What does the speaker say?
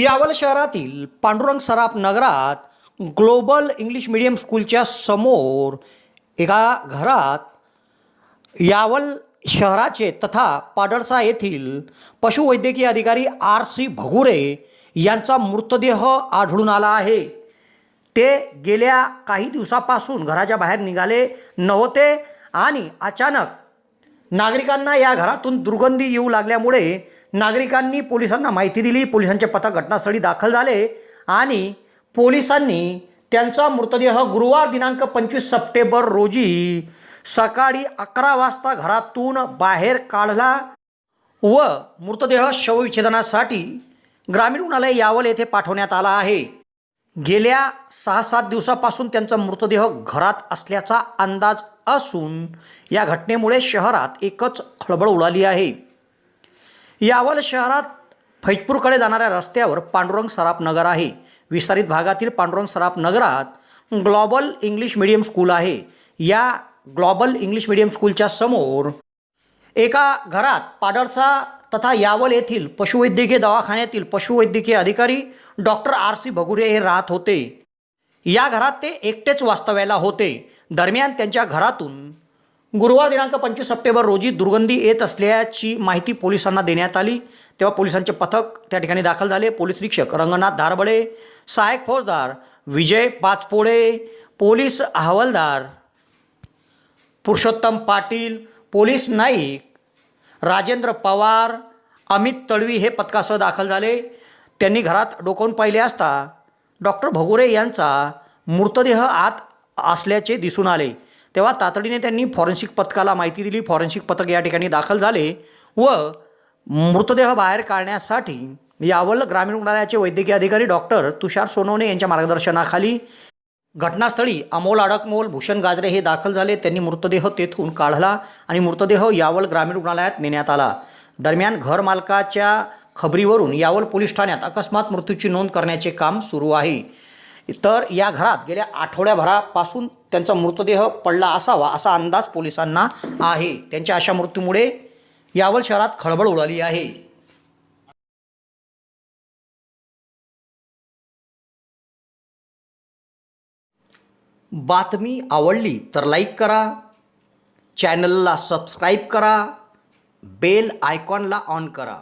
यावल शहरातील पांडुरंग सराफ नगरात global English medium स्कूलच्या समोर एका घरात यावल शहराचे तथा पाडळसा येथील पशुवैद्यकीय अधिकारी आर सी भगुरे यांचा मृतदेह आढळून आला आहे. ते गेल्या काही दिवसापासून घराच्या बाहेर निघाले नव्हते आणि अचानक नागरिकांना या घरातून दुर्गंधी येऊ लागल्यामुळे नागरिकांनी पोलिसांना माहिती दिली. पोलिसांचे पथक घटनास्थळी दाखल झाले आणि पोलिसांनी त्यांचा मृतदेह गुरुवार दिनांक पंचवीस सप्टेंबर रोजी सकाळी अकरा वाजता घरातून बाहेर काढला व मृतदेह शवविच्छेदनासाठी ग्रामीण रुग्णालय यावल येथे पाठवण्यात आला आहे. गेल्या सहा सात दिवसापासून त्यांचा मृतदेह घरात असल्याचा अंदाज असून या घटनेमुळे शहरात एकच खळबळ उडाली आहे. यावल शहरात फैजपूरकडे जाणाऱ्या रस्त्यावर पांडुरंग सराफ नगर आहे. विस्तारित भागातील पांडुरंग सराफ नगरात ग्लोबल इंग्लिश मीडियम स्कूल आहे. या ग्लोबल इंग्लिश मीडियम स्कूलच्या समोर एका घरात पाडळसा तथा यावल येथील पशुवैद्यकीय दवाखान्यातील पशुवैद्यकीय अधिकारी डॉक्टर आर सी भगुरे हे राहत होते. या घरात ते एकटेच वास्तव्याला होते. दरम्यान त्यांच्या घरातून गुरुवार दिनांक पंचवीस सप्टेंबर रोजी दुर्गंधी येत असल्याची माहिती पोलिसांना देण्यात आली. तेव्हा पोलिसांचे पथक त्या ठिकाणी दाखल झाले. पोलीस निरीक्षक रंगनाथ धारबळे सहाय्यक फौजदार विजय पाचपोळे पोलीस हवालदार पुरुषोत्तम पाटील पोलीस नाईक राजेंद्र पवार अमित तळवी हे पथकासह दाखल झाले. त्यांनी घरात डोकावून पाहिले असता डॉक्टर भगुरे यांचा मृतदेह आत असल्याचे दिसून आले. तेव्हा तातडीने त्यांनी फॉरेन्सिक पथकाला माहिती दिली. फॉरेन्सिक पथक या ठिकाणी दाखल झाले व मृतदेह बाहेर काढण्यासाठी यावल ग्रामीण रुग्णालयाचे वैद्यकीय अधिकारी डॉक्टर तुषार सोनवणे यांच्या मार्गदर्शनाखाली घटनास्थळी अमोल अडकमोल भूषण गाजरे हे दाखल झाले. त्यांनी मृतदेह तेथून काढला आणि मृतदेह यावल ग्रामीण रुग्णालयात नेण्यात आला. दरम्यान घरमालकाच्या खबरीवरून यावल पोलीस ठाण्यात अकस्मात मृत्यूची नोंद करण्याचे काम सुरू आहे. तर या घरात गेल्या आठवड्याभरापासून त्यांचा मृतदेह पडला असावा असा अंदाज पोलिसांना आहे. त्यांच्या अशा मृत्यूमुळे यावल शहरात खळबळ उडाली आहे. बातमी आवडली तर लाईक करा चॅनलला सबस्क्राईब करा बेल आयकॉनला ऑन करा.